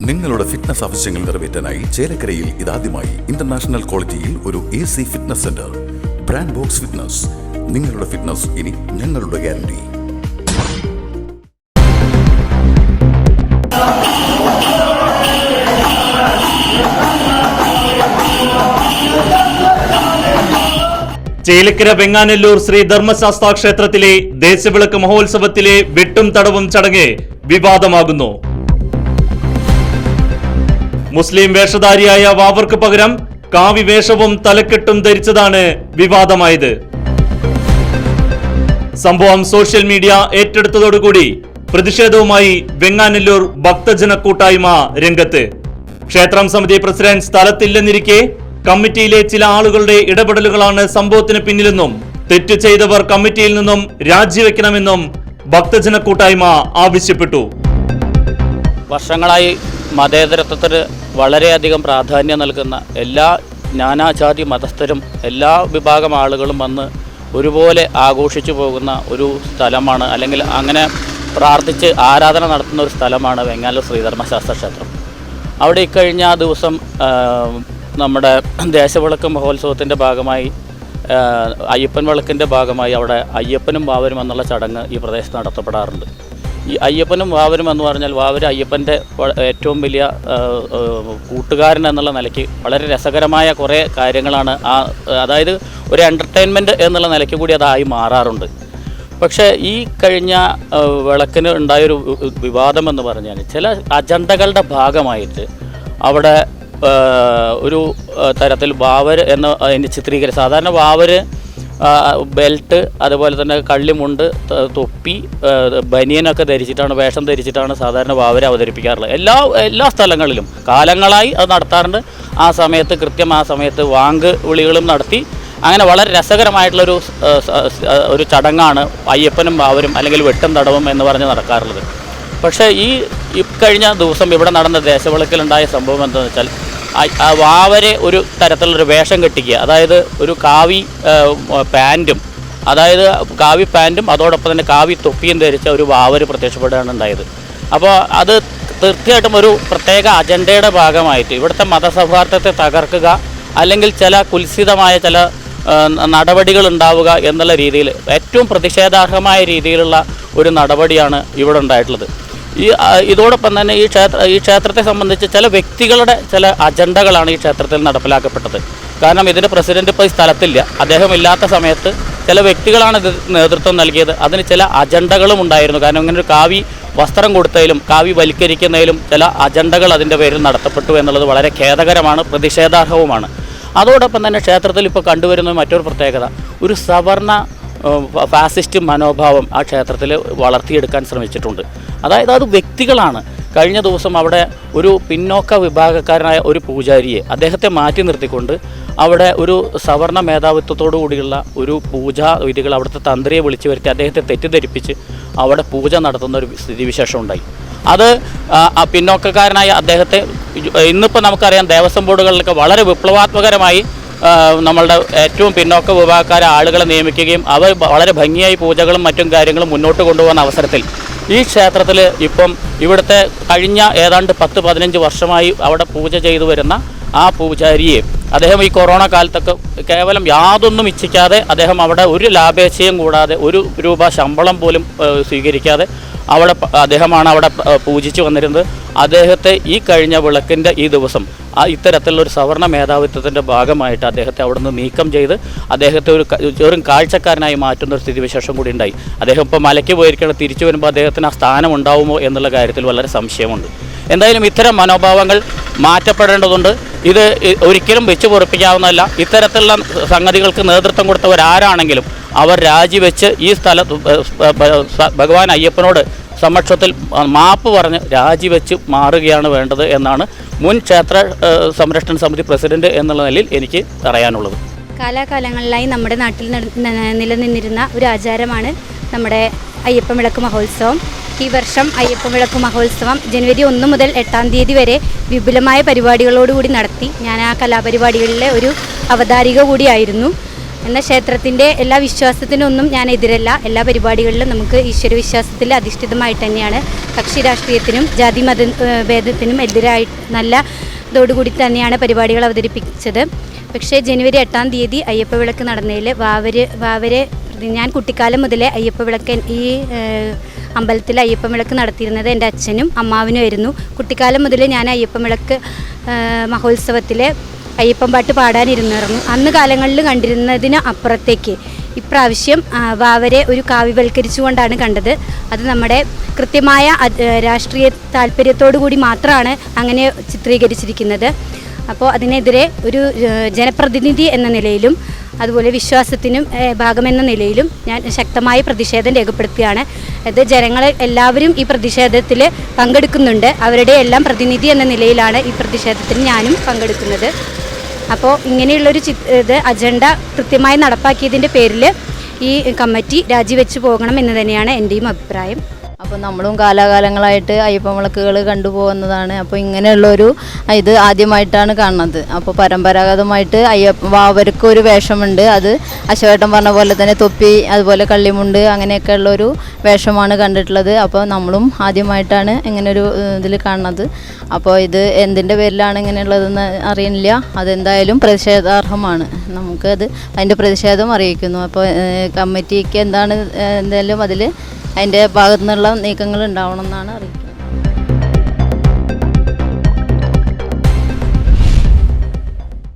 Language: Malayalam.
നിങ്ങളുടെ ഫിറ്റ്നസ് ആവശ്യങ്ങൾ നിറവേറ്റാനായി ചേലക്കരയിൽ ഇതാദ്യമായി ഇന്റർനാഷണൽ ക്വാളിറ്റിയിൽ ഒരു A C fitness centre brand box fitness നിങ്ങളുടെ ഫിറ്റ്നസ് ഇനി ഞങ്ങളുടെ ഗ്യാരണ്ടി ചേലക്കര വെങ്ങാനല്ലൂർ ശ്രീ ധർമ്മശാസ്താ ക്ഷേത്രത്തിലെ ദേശവിളക്ക് മഹോത്സവത്തിലെ വെട്ടും തടവും ചടങ്ങ് വിവാദമാകുന്നു. മുസ്ലിം വേഷധാരിയായ വാവർക്ക് പകരം കാവി വേഷവും തലക്കെട്ടും ധരിച്ചതാണ് വിവാദമായത്. സംഭവം സോഷ്യൽ മീഡിയ ഏറ്റെടുത്തതോടുകൂടി പ്രതിഷേധവുമായി വെങ്ങാനല്ലൂർ ഭക്തജന കൂട്ടായ്മ രംഗത്ത്. ക്ഷേത്രം സമിതി പ്രസിഡന്റ് സ്ഥലത്തില്ലെന്നിരിക്കെ കമ്മിറ്റിയിലെ ചില ആളുകളുടെ ഇടപെടലുകളാണ് സംഭവത്തിന് പിന്നിലെന്നും തെറ്റ് ചെയ്തവർ കമ്മിറ്റിയിൽ നിന്നും രാജിവെക്കണമെന്നും ഭക്തജന കൂട്ടായ്മ ആവശ്യപ്പെട്ടു. വർഷങ്ങളായി മതേതരത്വത്തിന് വളരെയധികം പ്രാധാന്യം നൽകുന്ന എല്ലാ നാനാജാതി മതസ്ഥരും എല്ലാ വിഭാഗം ആളുകളും വന്ന് ഒരുപോലെ ആഘോഷിച്ചു പോകുന്ന ഒരു സ്ഥലമാണ് അല്ലെങ്കിൽ അങ്ങനെ പ്രാർത്ഥിച്ച് ആരാധന നടത്തുന്ന ഒരു സ്ഥലമാണ് വെങ്ങാലൂർ ശ്രീധർമ്മശാസ്ത്ര ക്ഷേത്രം. അവിടെ ഇക്കഴിഞ്ഞ ദിവസം നമ്മുടെ ദേശവിളക്ക് മഹോത്സവത്തിന്റെ ഭാഗമായി അയ്യപ്പൻ വിളക്കിന്റെ ഭാഗമായി അവിടെ അയ്യപ്പനും ബാവരും എന്നുള്ള ചടങ്ങ് ഈ പ്രദേശത്ത് നടത്തപ്പെടാറുണ്ട്. ഈ അയ്യപ്പനും വാവരും എന്ന് പറഞ്ഞാൽ വാവര് അയ്യപ്പന്റെ ഏറ്റവും വലിയ കൂട്ടുകാരൻ എന്നുള്ള നിലയ്ക്ക് വളരെ രസകരമായ കുറേ കാര്യങ്ങളാണ് ആ അതായത് ഒരു എന്റർടൈൻമെന്റ് എന്നുള്ള നിലയ്ക്ക് കൂടി അതായി മാറാറുണ്ട്. പക്ഷേ ഈ കഴിഞ്ഞ വിളക്കിന് ഉണ്ടായൊരു വിവാദം എന്ന് പറഞ്ഞാൽ ചില അജണ്ടകളുടെ ഭാഗമായിട്ട് അവിടെ ഒരു തരത്തിൽ വാവര് എന്ന് ചിത്രീകരിച്ച് സാധാരണ വാവര് ബെൽറ്റ് അതുപോലെ തന്നെ കള്ളിമുണ്ട് തൊപ്പി ബനിയനൊക്കെ ധരിച്ചിട്ടാണ് വേഷം ധരിച്ചിട്ടാണ് സാധാരണ വാവരെ അവതരിപ്പിക്കാറുള്ളത്. എല്ലാ എല്ലാ സ്ഥലങ്ങളിലും. കാലങ്ങളായി അത് നടത്താറുണ്ട്. ആ സമയത്ത് കൃത്യം ആ സമയത്ത് വാങ്ക് വിളികളും നടത്തി. അങ്ങനെ വളരെ രസകരമായിട്ടുള്ളൊരു ഒരു ചടങ്ങാണ് അയ്യപ്പനും വാവരും അല്ലെങ്കിൽ വെട്ടും തടവും എന്ന് പറഞ്ഞ് നടക്കാറുള്ളത്. പക്ഷേ ഈ ഇക്കഴിഞ്ഞ ദിവസം ഇവിടെ നടന്ന ദേശവിളക്കിലുണ്ടായ സംഭവം എന്താണെന്ന് വെച്ചാൽ വാവരെ ഒരു തരത്തിലുള്ളൊരു വേഷം കെട്ടിക്കുക. അതായത് ഒരു കാവി പാന്റും അതായത് കാവി പാന്റും അതോടൊപ്പം തന്നെ കാവി തൊപ്പിയും ധരിച്ച ഒരു വാവര് പ്രത്യക്ഷപ്പെടുകയാണ് ഉണ്ടായത്. അപ്പോൾ അത് തീർച്ചയായിട്ടും ഒരു പ്രത്യേക അജണ്ടയുടെ ഭാഗമായിട്ട് ഇവിടുത്തെ മതസൗഹാർദ്ദത്തെ തകർക്കുക അല്ലെങ്കിൽ ചില കുൽസിതമായ ചില നടപടികൾ ഉണ്ടാവുക എന്നുള്ള രീതിയിൽ ഏറ്റവും പ്രതിഷേധാർഹമായ രീതിയിലുള്ള ഒരു നടപടിയാണ് ഇവിടെ ഉണ്ടായിട്ടുള്ളത്. ഈ ഇതോടൊപ്പം തന്നെ ഈ ക്ഷേത്ര ഈ ക്ഷേത്രത്തെ സംബന്ധിച്ച് ചില വ്യക്തികളുടെ ചില അജണ്ടകളാണ് ഈ ക്ഷേത്രത്തിൽ നടപ്പിലാക്കപ്പെട്ടത്. കാരണം ഇതിന്റെ പ്രസിഡന്റ് ഇപ്പോൾ ഈ സ്ഥലത്തില്ല. അദ്ദേഹം ഇല്ലാത്ത സമയത്ത് ചില വ്യക്തികളാണ് ഇത് നേതൃത്വം നൽകിയത്. അതിന് ചില അജണ്ടകളും ഉണ്ടായിരുന്നു. കാരണം ഇങ്ങനെ ഒരു കാവി വസ്ത്രം കൊടുത്തതിലും കാവി വൽക്കരിക്കുന്നതിലും ചില അജണ്ടകൾ അതിന്റെ പേരിൽ നടത്തപ്പെട്ടു എന്നുള്ളത് വളരെ ഖേദകരമാണ് പ്രതിഷേധാർഹവുമാണ്. അതോടൊപ്പം തന്നെ ക്ഷേത്രത്തിൽ ഇപ്പോൾ കണ്ടുവരുന്ന മറ്റൊരു പ്രത്യേകത. ഒരു സവർണ ഫാസിസ്റ്റ് മനോഭാവം ആ ക്ഷേത്രത്തിൽ വളർത്തിയെടുക്കാൻ ശ്രമിച്ചിട്ടുണ്ട്. അതായത് അത് വ്യക്തികളാണ്. കഴിഞ്ഞ ദിവസം അവിടെ ഒരു പിന്നോക്ക വിഭാഗക്കാരനായ ഒരു പൂജാരിയെ അദ്ദേഹത്തെ മാറ്റി നിർത്തിക്കൊണ്ട് അവിടെ ഒരു സവർണ മേധാവിത്വത്തോടു കൂടിയുള്ള ഒരു പൂജാ വിധികൾ അവിടുത്തെ തന്ത്രിയെ വിളിച്ചു വരുത്തി അദ്ദേഹത്തെ തെറ്റിദ്ധരിപ്പിച്ച് അവിടെ പൂജ നടത്തുന്ന ഒരു സ്ഥിതിവിശേഷം ഉണ്ടായി. അത് പിന്നോക്കക്കാരനായ അദ്ദേഹത്തെ ഇന്നിപ്പോൾ നമുക്കറിയാം ദേവസ്വം ബോർഡുകളിലൊക്കെ വളരെ വിപ്ലവാത്മകരമായി നമ്മളുടെ ഏറ്റവും പിന്നോക്ക വിഭാഗക്കാരെ ആളുകളെ നിയമിക്കുകയും അവർ വളരെ ഭംഗിയായി പൂജകളും മറ്റും കാര്യങ്ങളും മുന്നോട്ട് കൊണ്ടുപോകുന്ന അവസരത്തിൽ ഈ ക്ഷേത്രത്തിൽ ഇപ്പം ഇവിടുത്തെ കഴിഞ്ഞ ഏതാണ്ട് പത്ത് പതിനഞ്ച് വർഷമായി അവിടെ പൂജ ചെയ്തു വരുന്ന ആ പൂജാരിയെ അദ്ദേഹം ഈ കൊറോണ കാലത്തൊക്കെ കേവലം യാതൊന്നും ഇച്ഛിക്കാതെ അദ്ദേഹം അവിടെ ഒരു ലാഭേച്ഛയും കൂടാതെ ഒരു രൂപ ശമ്പളം പോലും സ്വീകരിക്കാതെ അവിടെ അദ്ദേഹമാണ് അവിടെ പൂജിച്ചു വന്നിരുന്നത്. അദ്ദേഹത്തെ ഈ കഴിഞ്ഞ വിളക്കിന്റെ ഈ ദിവസം ആ ഇത്തരത്തിലുള്ള ഒരു സവർണ മേധാവിത്വത്തിന്റെ ഭാഗമായിട്ട് അദ്ദേഹത്തെ അവിടെ നിന്ന് നീക്കം ചെയ്ത് അദ്ദേഹത്തെ ഒരു ചെറും കാഴ്ചക്കാരനായി മാറ്റുന്ന ഒരു സ്ഥിതിവിശേഷം കൂടി ഉണ്ടായി. അദ്ദേഹം ഇപ്പോൾ മലയ്ക്ക് പോയിരിക്കണം തിരിച്ചു വരുമ്പോൾ അദ്ദേഹത്തിന് ആ സ്ഥാനം ഉണ്ടാവുമോ എന്നുള്ള കാര്യത്തിൽ വളരെ സംശയമുണ്ട്. എന്തായാലും ഇത്തരം മനോഭാവങ്ങൾ മാറ്റപ്പെടേണ്ടതുണ്ട്. ഇത് ഒരിക്കലും വെച്ച് പൊറപ്പിക്കാവുന്നതല്ല. ഇത്തരത്തിലുള്ള സംഗതികൾക്ക് നേതൃത്വം കൊടുത്തവരാരാണെങ്കിലും അവർ രാജിവെച്ച് ഈ ബ- ഭഗവാൻ അയ്യപ്പനോട് സമക്ഷത്തിൽ മാപ്പ് പറഞ്ഞ് രാജിവെച്ച് മാറുകയാണ് വേണ്ടത് എന്നാണ് മുൻ ക്ഷേത്ര സംരക്ഷണ സമിതി പ്രസിഡന്റ് എന്നുള്ള നിലയിൽ എനിക്ക് പറയാനുള്ളത്. കാലാകാലങ്ങളിലായി നമ്മുടെ നാട്ടിൽ നിലനിന്നിരുന്ന ഒരു ആചാരമാണ് നമ്മുടെ അയ്യപ്പ വിളക്ക് മഹോത്സവം. ഈ വർഷം അയ്യപ്പവിളക്ക് മഹോത്സവം ജനുവരി ഒന്ന് മുതൽ എട്ടാം തീയതി വരെ വിപുലമായ പരിപാടികളോടുകൂടി നടത്തി. ഞാൻ ആ കലാപരിപാടികളിലെ ഒരു അവതാരിക കൂടിയായിരുന്നു. എന്ന ക്ഷേത്രത്തിന്റെ എല്ലാ വിശ്വാസത്തിനൊന്നും ഞാൻ എതിരല്ല. എല്ലാ പരിപാടികളിലും നമുക്ക് ഈശ്വര വിശ്വാസത്തിൽ അധിഷ്ഠിതമായിട്ട് തന്നെയാണ്. കക്ഷി രാഷ്ട്രീയത്തിനും ജാതി മത ഭേദത്തിനും എതിരായി നല്ല ഇതോടുകൂടി തന്നെയാണ് പരിപാടികൾ അവതരിപ്പിച്ചത്. പക്ഷേ ജനുവരി എട്ടാം തീയതി അയ്യപ്പവിളക്ക് നടന്നതിൽ വാവര് വാവര് ഞാൻ കുട്ടിക്കാലം മുതലേ അയ്യപ്പ വിളക്ക് ഈ അമ്പലത്തിൽ അയ്യപ്പ വിളക്ക് നടത്തിയിരുന്നത് എന്റെ അച്ഛനും അമ്മാവിനുമായിരുന്നു കുട്ടിക്കാലം മുതൽ ഞാൻ അയ്യപ്പ വിളക്ക് മഹോത്സവത്തിൽ അയ്യപ്പം പാട്ട് പാടാനിരുന്നിറങ്ങും അന്ന് കാലങ്ങളിൽ കണ്ടിരുന്നതിന് അപ്പുറത്തേക്ക്. ഇപ്രാവശ്യം വാവരെ ഒരു കാവ്യവൽക്കരിച്ചുകൊണ്ടാണ് കണ്ടത്. അത് നമ്മുടെ കൃത്യമായ രാഷ്ട്രീയ താല്പര്യത്തോടു കൂടി മാത്രമാണ് അങ്ങനെ ചിത്രീകരിച്ചിരിക്കുന്നത്. അപ്പോൾ അതിനെതിരെ ഒരു ജനപ്രതിനിധി എന്ന നിലയിലും അതുപോലെ വിശ്വാസത്തിനും ഭാഗമെന്ന നിലയിലും ഞാൻ ശക്തമായ പ്രതിഷേധം രേഖപ്പെടുത്തുകയാണ്. അത് ജനങ്ങളെ എല്ലാവരും ഈ പ്രതിഷേധത്തിൽ പങ്കെടുക്കുന്നുണ്ട്. അവരുടെ എല്ലാം പ്രതിനിധി എന്ന നിലയിലാണ് ഈ പ്രതിഷേധത്തിന് ഞാനും പങ്കെടുക്കുന്നത്. അപ്പോൾ ഇങ്ങനെയുള്ളൊരു ചി ഇത് അജണ്ട കൃത്യമായി നടപ്പാക്കിയതിന്റെ പേരിൽ ഈ കമ്മിറ്റി രാജിവെച്ച് പോകണം എന്ന് തന്നെയാണ് എന്റെയും അഭിപ്രായം. അപ്പോൾ നമ്മളും കാലാകാലങ്ങളായിട്ട് അയ്യപ്പ വിളക്കുകൾ കണ്ടുപോകുന്നതാണ് അപ്പോൾ ഇങ്ങനെയുള്ളൊരു ഇത് ആദ്യമായിട്ടാണ് കാണുന്നത്. അപ്പോൾ പരമ്പരാഗതമായിട്ട് അയ്യപ്പ വാവർക്ക് ഒരു വേഷമുണ്ട്. അത് അശോകേട്ടൻ പറഞ്ഞ പോലെ തന്നെ തൊപ്പി അതുപോലെ കള്ളിമുണ്ട് അങ്ങനെയൊക്കെ ഉള്ളൊരു വേഷമാണ് കണ്ടിട്ടുള്ളത്. അപ്പോൾ നമ്മളും ആദ്യമായിട്ടാണ് ഇങ്ങനൊരു ഇതിൽ കാണുന്നത്. അപ്പോൾ ഇത് എന്തിന്റെ പേരിലാണ് ഇങ്ങനെയുള്ളതെന്ന് അറിയില്ല അതെന്തായാലും പ്രതിഷേധാർഹമാണ്. നമുക്കത് അതിന്റെ പ്രതിഷേധം അറിയിക്കുന്നു. അപ്പോൾ കമ്മിറ്റിക്ക് എന്താണ് എന്തായാലും അതിൽ അതിന്റെ ഭാഗത്തു നിന്നുള്ള നീക്കങ്ങൾ ഉണ്ടാവണം എന്നാണ് അറിയിക്കുന്നത്